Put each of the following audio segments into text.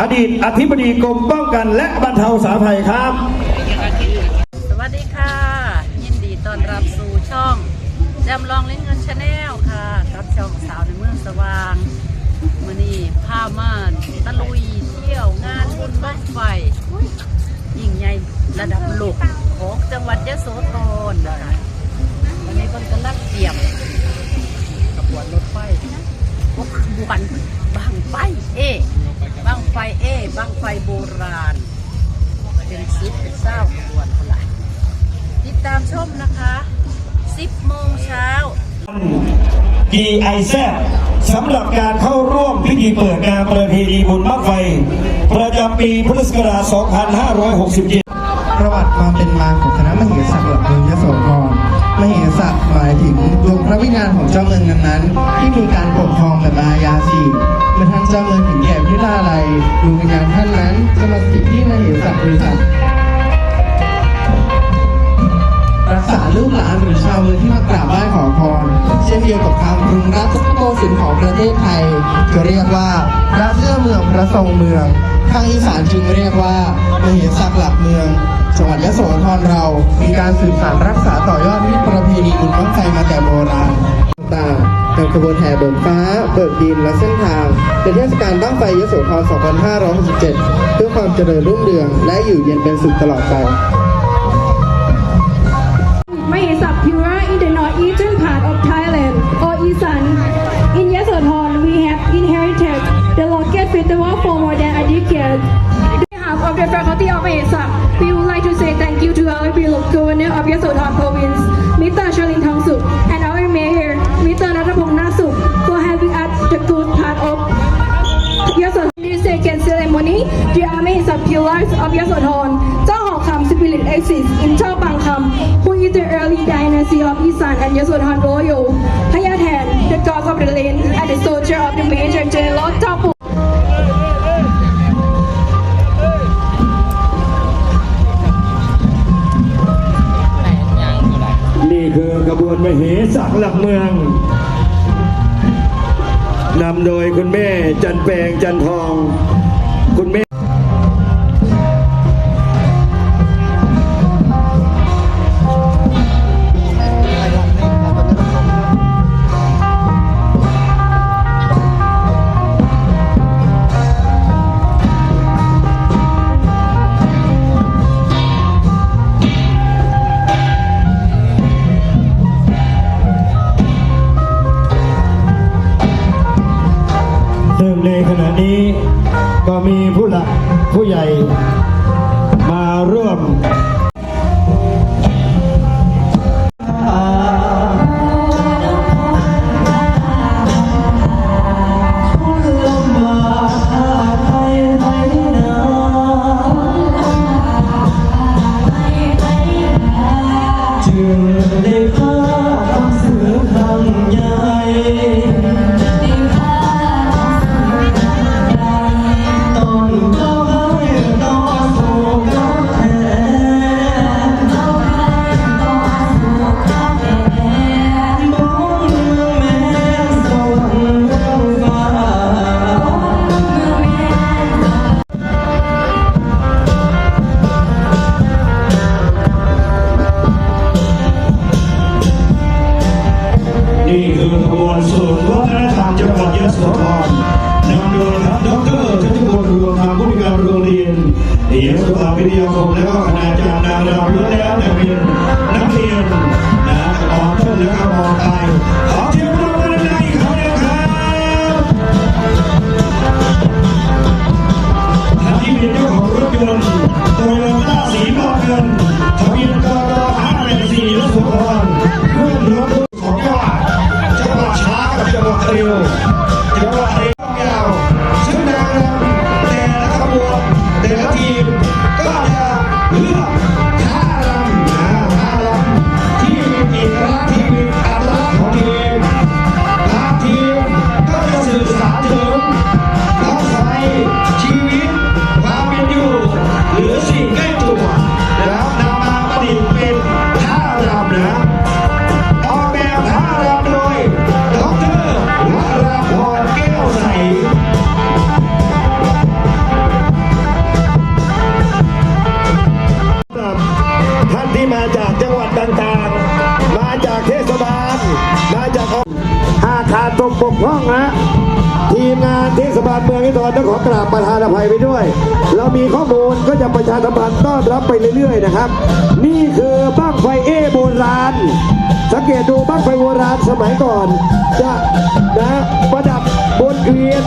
อดีตอธิบดีกรมป้องกันและบรรเทาสาภัยครับ สวัสดีค่ะ ยินดีต้อนรับสู่ช่องจำลองเล่นเงินชาแนลค่ะ กับช่องสาวในเมืองสว่างมือนี้พามาตะลุยเที่ยวงานบุญบ้างไฟยิ่งใหญ่ระดับโลกของจังหวัดยะโสธรนะคะวันนี้เพิ่นกำลังเตรียมขบวนรถไฟขบวน บังไฟเอบังไฟเอบังไฟโบราณ เป็นซิปเป็นเศร้าขบวนคนละติดตามชมนะคะ10โมงเช้า GIZ สำหรับการเข้าร่วมพิธีเปิดงานประเพณีบุญบั้งไฟ ประจำปีพุทธศักราช 2567 ประวัติความเป็นมาของคณะมเหสักหลักเมืองยโสธร มเหสักหมายถึงดวงพระวิญญาณของเจ้าเมืองนั้นๆที่มีการปกครองแบบอาญาสีเมื่อท่านเจ้าเมืองถึงแก่พิราลัยดวงวิญญาณท่านนั้นจะมาสถิตที่มเหสักบริษัทรักษาลูกหลานหรือชาวเมืองที่มากราบไหว้ขอพร เช่นเดียวกับทางกรุงรัตนโกสินทร์ของประเทศไทยจะเรียกว่าพระเสื้อเมืองพระทรงเมือง ทางอีสานจึงเรียกว่า มเหสักหลักเมืองจังหวัดยโสธรเรา มีการสืบสานรักษาต่อยอดวิถีประเพณีบุญบั้งไฟมาแต่โบราณต่างๆการขบวนแห่เบิกฟ้า เบิกดินและเส้นทางเป็นเทศกาลบ้างไฟยโสธร 2567 เพื่อความเจริญรุ่งเรืองและอยู่เย็นเป็นสุขตลอดไป Mahesak Pura in the northeastern part of Thailand or Isan. In Yasothon, we have inherited the local festival for more than a decade. Faculty of we would like to say thank you to our beloved governor of Yasothon province, Mr. Shalin Thangsuk, and our mayor, Mr. Natapong Nasuk, for having us the good part of Yasothon. This second ceremony, the army is a pillars of Yasothon. Zhao Haokam spirit exists in Chao Bangkam, who is the early dynasty of Isan and Yasothon หลักเมือง ประธานอภัยไปด้วย เรามีข้อมูลก็จะประชาสัมพันธ์ต้อนรับไปเรื่อยๆนะครับ นี่คือบ้างไฟเอโบราณ สังเกตดูบ้างไฟโบราณสมัยก่อน จะนะประดับบนเกวียน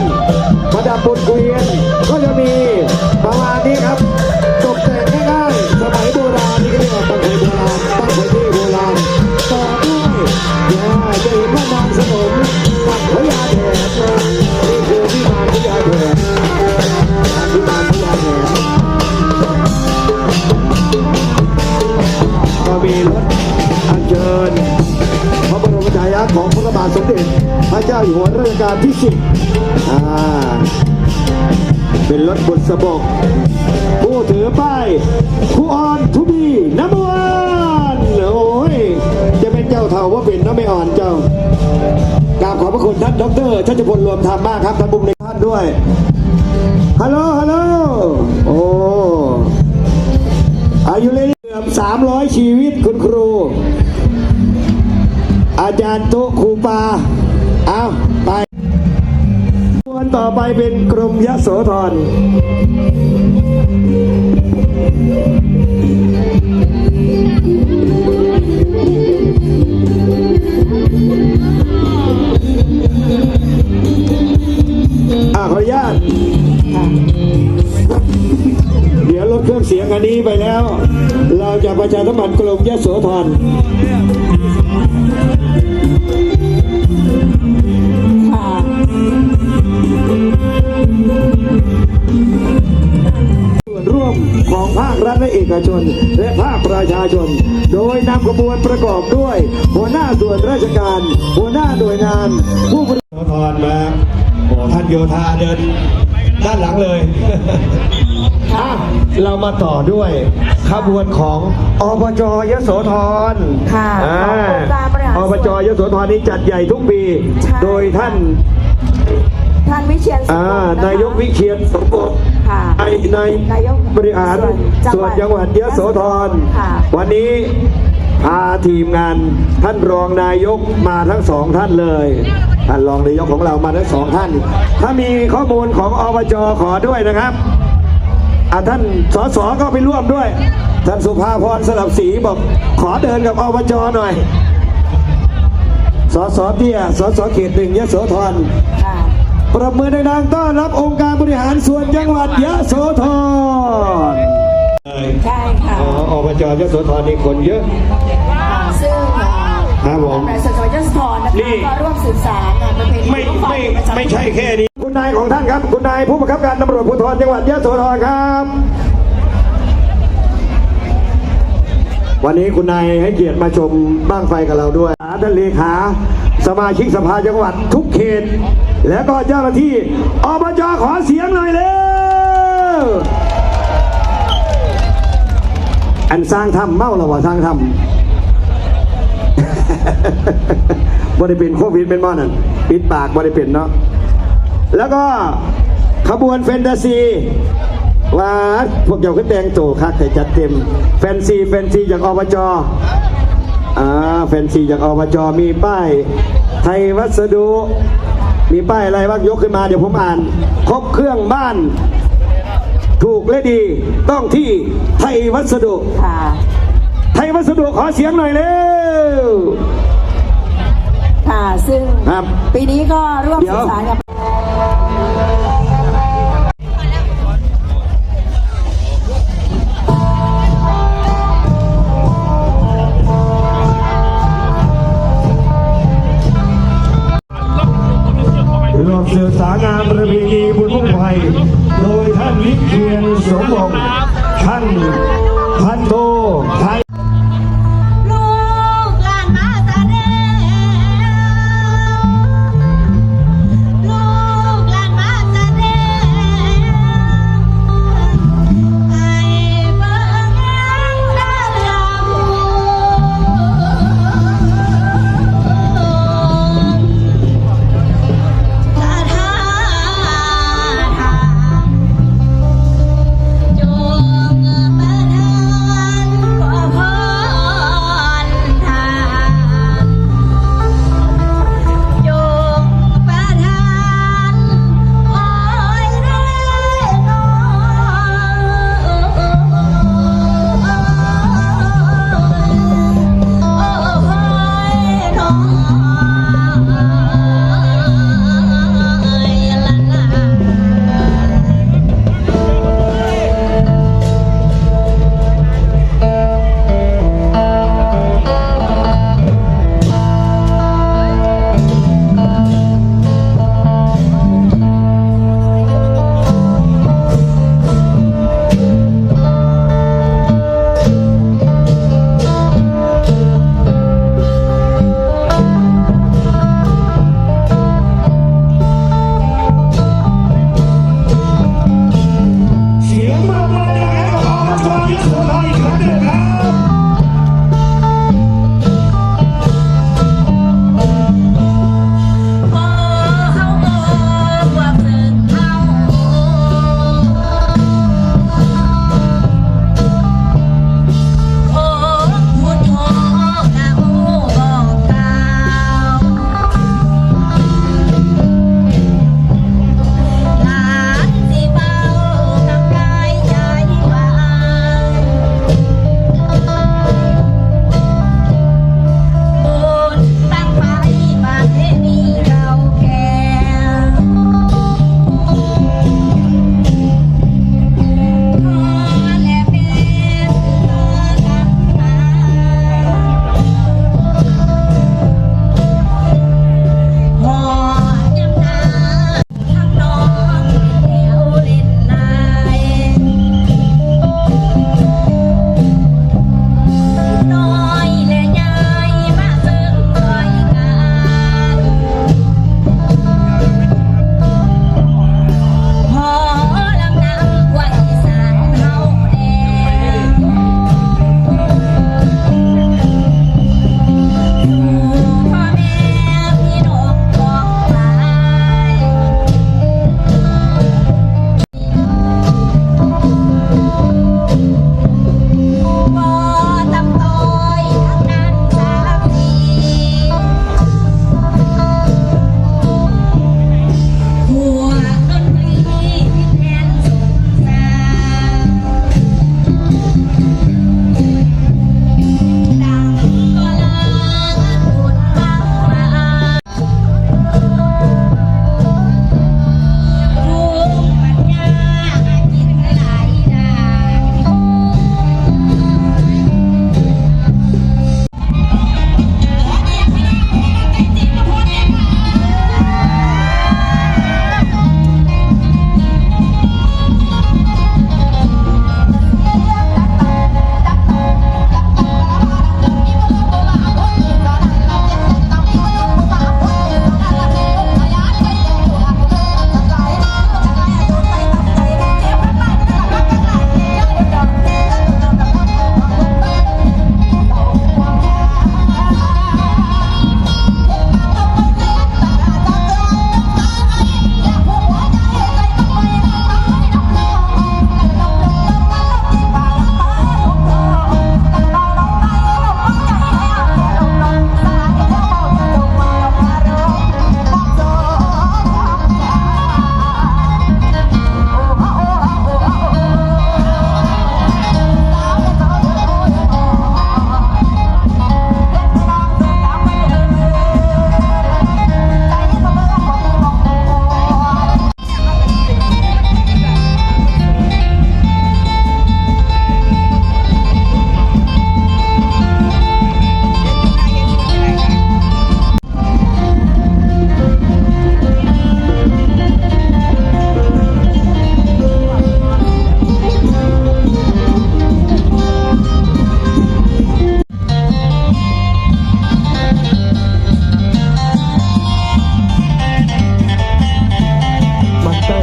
ประดับบนเกวียน ก็จะมีประมาณนี้ครับตกแต่งง่ายๆสมัยโบราณนี่ก็เรียกว่าบ้างไฟาทสมเด็จพระเจ้าอยู่หัวรัชกาลที่สิบเป็นรถบุษบกผู้ถือป้ายผู้อ่อนทุบีน้ำมันโอ้ยจะเป็นเจ้าเท่าว่าเป็นน้ำไม่อ่อนเจ้ากราบขอบพระคุณท่านดรชัชพลรวมธรรมมากครับท่านบุ้มในท่านด้วยฮัลโหลฮัลโหลโอ้อายุเลยเกือบ300 ชีวิตคุณครู อาจารย์โตครูปาเอาไปวันต่อไปเป็นกรมยโสธรอ่าขออนุญาตเดี๋ยวลดเครื่องเสียงอันนี้ไปแล้ว เราจะประชาสัมพันธ์กรมยโสธร ร่วมของภาครัฐและเอกชน และภาคประชาชน โดยนำขบวนประกอบด้วย หัวหน้าส่วนราชการ หัวหน้าหน่วยงาน ผู้บริหารมาโอ้ท่านโยธาเดินด้านหลังเลย เรามาต่อด้วยขบวนของอบจยโสธรค่ะอ่าขององค์การบริหารส่อวน บจยโสธรนี้จัดใหญ่ทุกปี ใช่ โดยท่านท่านวิเชียนสุอ่าโขนะคะนายกวิเชียรสมบูรณ์ค่ะ ในในนายกบริหารส่วนจังหวัดยโสธร ค่ะ วันนี้พาทีมงานท่านรองนายกมาทั้งสองท่านเลย ท่านรองนายกของเรามาทั้งสองท่าน ถ้ามีข้อมูลของอบจขอด้วยนะครับ อะท่านสสก็ไปร่วมด้วย ท่านสุภาพรสลับศรีบอกขอเดินกับอบจหน่อยสสเตี้ยสสเขตหนึ่งยโสธรค่ะประมือดังๆต้อนรับองค์การบริหารส่วนจังหวัดยะโสธรใช่ค่ะอ๋ออบจยะโสธรนี่คนเยอะซึ่งอ่า ครับผม นายสจวตยศธรนะนี่ คะก็ร่วมสืบสารงานประเพณีไม่ลูกไฟไม่ประจำไม่ใช่แค่นี้ คุณนายของท่านครับ คุณนายผู้บังคับการตำรวจภูธรจังหวัดยะโสธรครับ วันนี้คุณนายให้เกียรติมาชมบ้างไฟกับเราด้วยท่านเลขา สมาชิกสภาจังหวัดทุกเขต แล้วก็เจ้าหน้าที่อบจขอเสียงหน่อยเร็วอันสร้างทำเมาแล้วว่าสร้างทำ บ่ได้เป็นโควิดเป็นบ่นั่นปิดปากบ่ได้เป็นเนาะแล้วก็ขบวนแฟนตาซีว่าพวกเจ้าขึ้นแต่งโตคักแต่จัดเต็ม แฟนซีแฟนซีจากอบจอ่าแฟนซีจากอบจมีป้ายไทยวัสดุ มีป้ายอะไรบ้างยกขึ้นมาเดี๋ยวผมอ่าน ครบเครื่องบ้าน ถูกและดีต้องที่ไทยวัสดุค่ะ ไทยวัสดุขอเสียงหน่อยเร็ว ค่ะ ซึ่งครับ ปีนี้ก็ร่วมเดี๋สืยวบสารกับรวมสืบสารงานประเพณีบุญพุ่งไฟโดยท่านวิเชียนสมบงศ์ท่านพันโทไทย Bolsonaro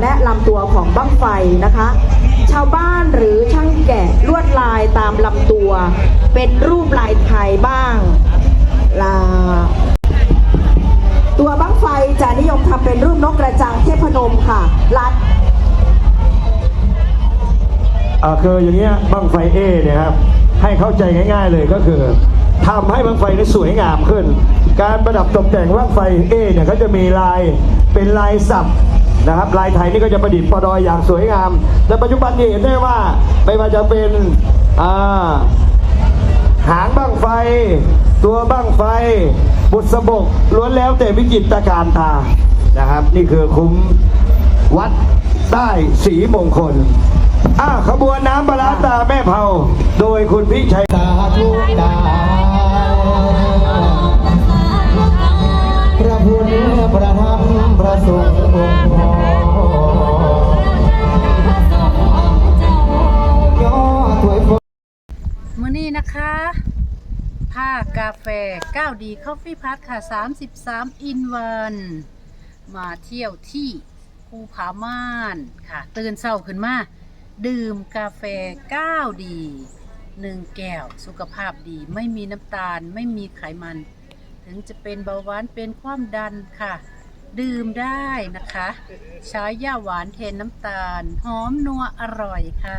และลำตัวของบั้งไฟนะคะ ชาวบ้านหรือช่างแกะลวดลายตามลำตัว เป็นรูปลายไทยบ้างลาตัวบั้งไฟจะนิยมทำเป็นรูปนกกระจังเทพนมค่ะ รัดอ่าคืออย่างเงี้ยบังไฟเอเนี่ยครับให้เข้าใจง่าย ๆเลยก็คือทำให้บังไฟได้สวยงามขึ้น การประดับตกแต่งบังไฟเอเนี่ยเขาจะมีลายเป็นลายสับ นะครับลายไทยนี่ก็จะประดิษฐ์ประดอยอย่างสวยงาม แต่ปัจจุบันนี่เห็นได้ว่าไม่ว่าจะเป็นหางบั้งไฟ ตัวบั้งไฟ บุษบกล้วนแล้วแต่วิจิตรการตานะครับ นี่คือคุ้มวัดใต้สีมงคลอ้าขบวนน้ำปลาร้าตาแม่เผา โดยคุณพิชัยสาธุดาพระพุทธพระธรรมพระสงฆ์องค์ นี้นะคะผ้ากาแฟ 9D Coffee Plus ค่ะ 33 in 1มาเที่ยวที่ภูผาม่านค่ะ ตื่นเช้าขึ้นมา ดื่มกาแฟ 9D หนึ่งแก้ว สุขภาพดี ไม่มีน้ำตาล ไม่มีไขมัน ถึงจะเป็นเบาหวาน เป็นความดันค่ะ ดื่มได้นะคะ ใช้ย่าหวานแทนน้ำตาล หอมนัวอร่อยค่ะ